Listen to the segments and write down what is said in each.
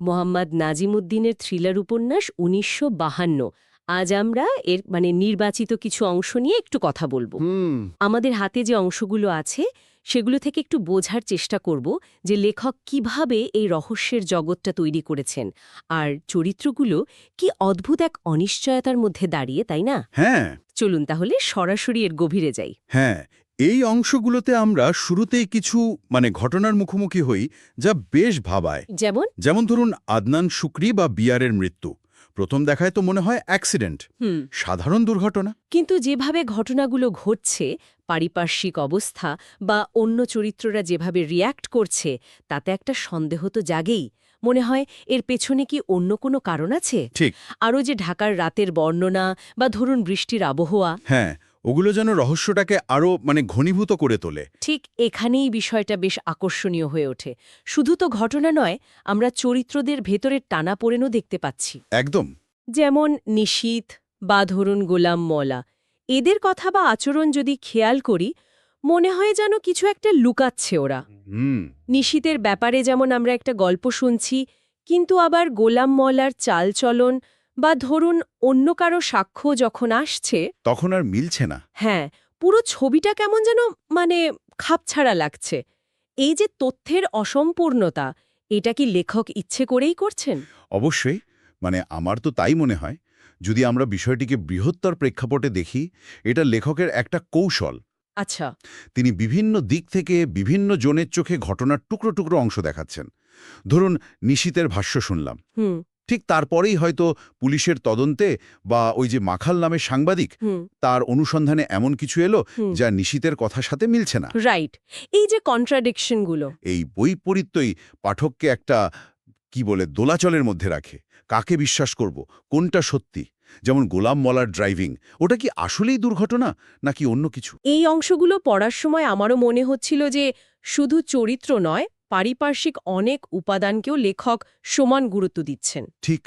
Mohammad নাজিমুদ্দিনের thriller উপন্যাস উনিশশো বাহান্ন। আজ আমরা এর মানে নির্বাচিত কিছু অংশ নিয়ে একটু কথা বলব। আমাদের হাতে যে অংশগুলো আছে সেগুলো থেকে একটু বোঝার চেষ্টা করব যে লেখক কীভাবে এই রহস্যের জগৎটা তৈরি করেছেন। আর চরিত্রগুলো কি অদ্ভুত এক অনিশ্চয়তার মধ্যে দাঁড়িয়ে তাই না? হ্যাঁ। চলুন তাহলে সরাসরি এর গভীরে যাই। হ্যাঁ এই অংশগুলোতে আমরা শুরুতেই কিছু মানে ঘটনার মুখোমুখি হই যা বেশ ভাবায়। যেমন? যেমন ধরুন আদনান শুক্রি বা বিয়ারের মৃত্যু। প্রথম দেখায় তো মনে হয় অ্যাক্সিডেন্ট। সাধারণ দুর্ঘটনা। কিন্তু যেভাবে ঘটনাগুলো ঘটছে পারিপার্শ্বিক অবস্থা বা অন্য চরিত্ররা যেভাবে রিয়্যাক্ট করছে তাতে একটা সন্দেহ তো জাগেই। মনে হয় এর পেছনে কি অন্য কোনো কারণ আছে? ঠিক। আরও যে ঢাকার রাতের বর্ণনা বা ধরুন বৃষ্টির আবহাওয়া। হ্যাঁ ওগুলো যেন রহস্যটাকে আরও মানে ঘনীভূত করে তোলে। ঠিক এখানেই বিষয়টা বেশ আকর্ষণীয় হয়ে ওঠে। শুধু তো ঘটনা নয় আমরা চরিত্রদের ভেতরের টানাপোড়েনও দেখতে পাচ্ছি। একদম। যেমন নিশীথ বা ধরুন গোলাম মলা এদের কথা বা আচরণ যদি খেয়াল করি মনে হয় যেন কিছু একটা লুকাচ্ছে ওরা। হুম। নিশীতের ব্যাপারে যেমন আমরা একটা গল্প শুনছি কিন্তু আবার গোলাম মলার চালচলন বা ধরুন অন্য কারও সাক্ষ্য যখন আসছে তখন আর মিলছে না। হ্যাঁ পুরো ছবিটা কেমন যেন মানে খাপছাড়া লাগছে। এই যে তথ্যের অসম্পূর্ণতা এটা কি লেখক ইচ্ছে করেই করছেন? অবশ্যই মানে আমার তো তাই মনে হয় যদি আমরা বিষয়টিকে বৃহত্তর প্রেক্ষাপটে দেখি এটা লেখকের একটা কৌশল। আচ্ছা। তিনি বিভিন্ন দিক থেকে বিভিন্ন জনের চোখে ঘটনার টুকরো টুকরো অংশ দেখাচ্ছেন। ধরুন নিশীতের ভাষ্য শুনলাম। হুম। ঠিক তারপরেই হয়তো পুলিশের তদন্তে বা ওই যে মাখাল নামের সাংবাদিক তার অনুসন্ধানে এমন কিছু এলো যা নিশীতের কথার সাথে মিলছে না। রাইট এই যে কন্ট্রাডিকশনগুলো এই বৈপরীত্যই পাঠককে একটা কি বলে দোলাচলের মধ্যে রাখে। কাকে বিশ্বাস করব? কোনটা সত্যি? যেমন গোলাম মলার ড্রাইভিং ওটা কি আসলেই দুর্ঘটনা নাকি অন্য কিছু? এই অংশগুলো পড়ার সময় আমারও মনে হচ্ছিল যে শুধু চরিত্র নয় পারিপার্শ্বিক অনেক উপাদানকেও লেখক সমান গুরুত্ব দিচ্ছেন। ঠিক।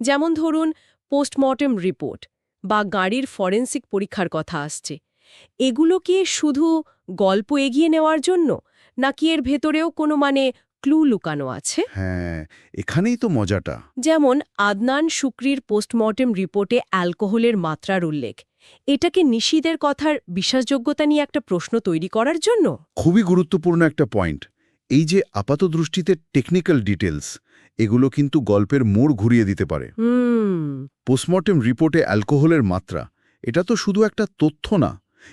যেমন ধরুন পোস্টমর্টেম রিপোর্ট বা গাড়ির ফরেন্সিক পরীক্ষার কথা আসছে। এগুলো কি শুধু গল্প এগিয়ে নেওয়ার জন্য নাকি এর ভেতরেও কোনো মানে ক্লু লুকানো আছে? হ্যাঁ এখানেই তো মজাটা। যেমন আদনান শুক্রির পোস্টমর্টেম রিপোর্টে অ্যালকোহলের মাত্রার উল্লেখ। এটাকে নিশীদের কথার বিশ্বাসযোগ্যতা নিয়ে একটা প্রশ্ন তৈরি করার জন্য? খুবই গুরুত্বপূর্ণ একটা পয়েন্ট। এই যে আপাতদৃষ্টিতে টেকনিক্যাল ডিটেলস এগুলো কিন্তু গল্পের মোড় ঘুরিয়ে দিতে পারে। পোস্টমর্টেম রিপোর্টে অ্যালকোহলের মাত্রা এটা তো শুধু একটা তথ্য না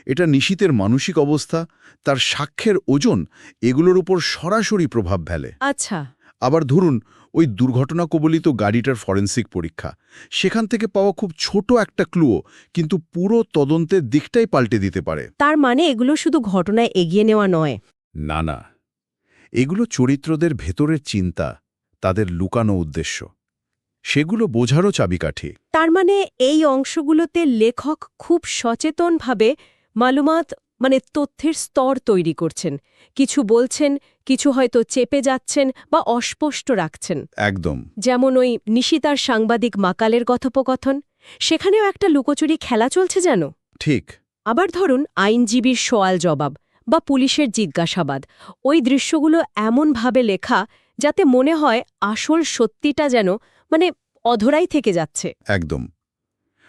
এটা নিশীতের মানসিক অবস্থা তার সাক্ষ্যের ওজন এগুলোর উপর সরাসরি প্রভাব ফেলে। আচ্ছা। আবার ধরুন ওই দুর্ঘটনা কবলিত গাড়িটার ফরেন্সিক পরীক্ষা সেখান থেকে পাওয়া খুব ছোট একটা ক্লুও কিন্তু পুরো তদন্তের দিকটাই পাল্টে দিতে পারে। তার মানে এগুলো শুধু ঘটনায় এগিয়ে নেওয়া নয়। না না এগুলো চরিত্রদের ভেতরের চিন্তা তাদের লুকানো উদ্দেশ্য। সেগুলো বোঝারও চাবিকাঠি। তার মানে এই অংশগুলোতে লেখক খুব সচেতনভাবে মালুমাত মানে তথ্যের স্তর তৈরি করছেন। কিছু বলছেন কিছু হয়তো চেপে যাচ্ছেন বা অস্পষ্ট রাখছেন। একদম। যেমন ওই নিশিতার সাংবাদিক মাকালের কথোপকথন। সেখানেও একটা লুকোচুরি খেলা চলছে যেন ঠিক। আবার ধরুন আইনজীবীর সোয়াল জবাব। বা পুলিশের জিজ্ঞাসাবাদ। ওই দৃশ্যগুলো এমনভাবে লেখা যাতে মনে হয় আসল সত্যিটা যেন মানে অধরাই থেকে যাচ্ছে। একদম।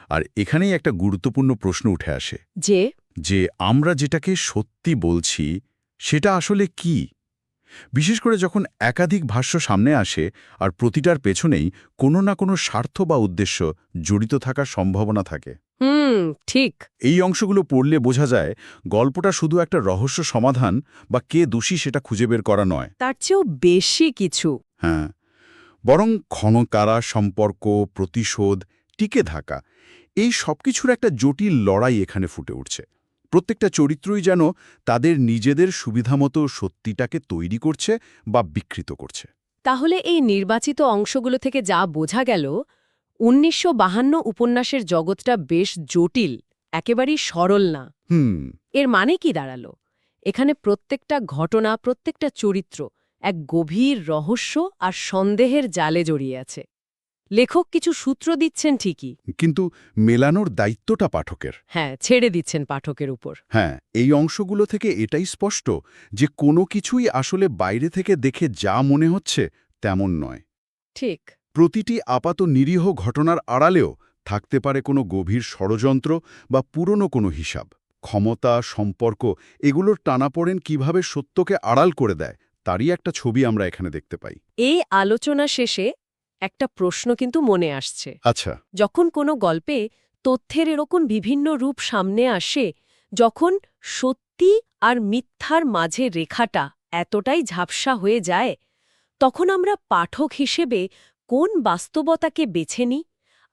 আর এখানেই একটা গুরুত্বপূর্ণ প্রশ্ন উঠে আসে। যে? যে আমরা যেটাকে সত্যি বলছি সেটা আসলে কি? বিশেষ করে যখন একাধিক ভাষ্য সামনে আসে আর প্রতিটার পেছনেই কোনো না কোনো স্বার্থ বা উদ্দেশ্য জড়িত থাকার সম্ভাবনা থাকে। হুম ঠিক। এই অংশগুলো পড়লে বোঝা যায় গল্পটা শুধু একটা রহস্য সমাধান বা কে দোষী সেটা খুঁজে বের করা নয়। তার চেয়েও বেশি কিছু। হ্যাঁ বরং ক্ষণকারা সম্পর্ক প্রতিশোধ টিকে থাকা এই সবকিছুর একটা জটিল লড়াই এখানে ফুটে উঠছে। প্রত্যেকটা চরিত্রই যেন তাদের নিজেদের সুবিধামতো সত্যিটাকে তৈরি করছে বা বিকৃত করছে। তাহলে এই নির্বাচিত অংশগুলো থেকে যা বোঝা গেল উনিশশো বাহান্ন উপন্যাসের জগৎটা বেশ জটিল একেবারেই সরল না। হুম। এর মানে কি দাঁড়াল? এখানে প্রত্যেকটা ঘটনা প্রত্যেকটা চরিত্র এক গভীর রহস্য আর সন্দেহের জালে জড়িয়ে আছে। লেখক কিছু সূত্র দিচ্ছেন ঠিকই। কিন্তু মেলানোর দায়িত্বটা পাঠকের। হ্যাঁ ছেড়ে দিচ্ছেন পাঠকের উপর। হ্যাঁ এই অংশগুলো থেকে এটাই স্পষ্ট যে কোনো কিছুই আসলে বাইরে থেকে দেখে যা মনে হচ্ছে তেমন নয়। ঠিক। প্রতিটি আপাত নিরীহ ঘটনার আড়ালেও থাকতে পারে কোনো গভীর ষড়যন্ত্র বা পুরনো কোনো হিসাব। ক্ষমতা সম্পর্ক এগুলোর টানাপড়েন কীভাবে সত্যকে আড়াল করে দেয় তারই একটা ছবি আমরা এখানে দেখতে পাই। এই আলোচনা শেষে একটা প্রশ্ন কিন্তু মনে আসছে। আচ্ছা। যখন কোনো গল্পে তথ্যের এরকম বিভিন্ন রূপ সামনে আসে যখন সত্যি আর মিথ্যার মাঝে রেখাটা এতটাই ঝাপসা হয়ে যায় তখন আমরা পাঠক হিসেবে কোন বাস্তবতাকে বেছে নিই?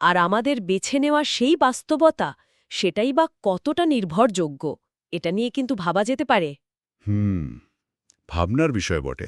আর আমাদের বেছে নেওয়া সেই বাস্তবতা সেটাই বা কতটা নির্ভরযোগ্য? এটা নিয়ে কিন্তু ভাবা যেতে পারে। হুম ভাবনার বিষয় বটে।